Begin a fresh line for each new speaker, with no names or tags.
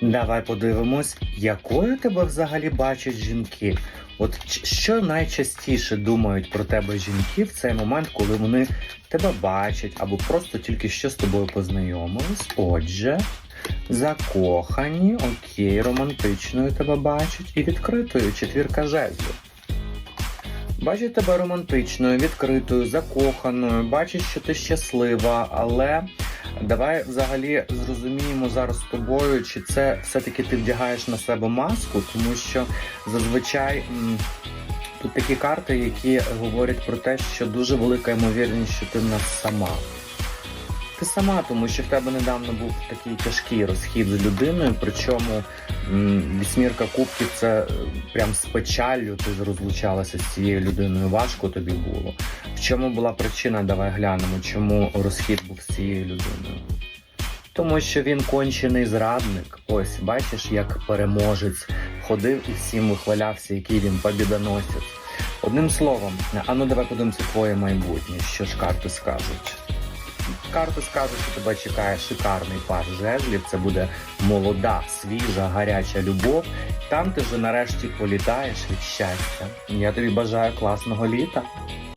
Давай подивимось, якою тебе взагалі бачать жінки. От що найчастіше думають про тебе жінки в цей момент, коли вони тебе бачать або просто тільки що з тобою познайомились. Отже, закохані, окей, романтичною тебе бачать і відкритою четвірка жезлів. Бачить тебе романтичною, відкритою, закоханою, бачить, що ти щаслива, але давай взагалі зрозуміємо зараз з тобою, чи це все-таки ти вдягаєш на себе маску, тому що зазвичай тут такі карти, які говорять про те, що дуже велика ймовірність, що ти в нас сама. Ти сама, тому що в тебе недавно був такий тяжкий розхід з людиною, причому вісьмірка кубків це е, прям з печаллю ти розлучалася з цією людиною. Важко тобі було. В чому була причина? Давай глянемо, чому розхід був з цією людиною. Тому що він кончений зрадник. Ось бачиш, як переможець ходив і всім вихвалявся, який він побідоносець. Одним словом, а ну давай подивимося твоє майбутнє, що ж карти скажуть. Карти скажуть, що тебе чекає шикарний пар жезлів. Це буде молода, свіжа, гаряча любов. Там ти вже нарешті політаєш від щастя. Я тобі бажаю класного літа.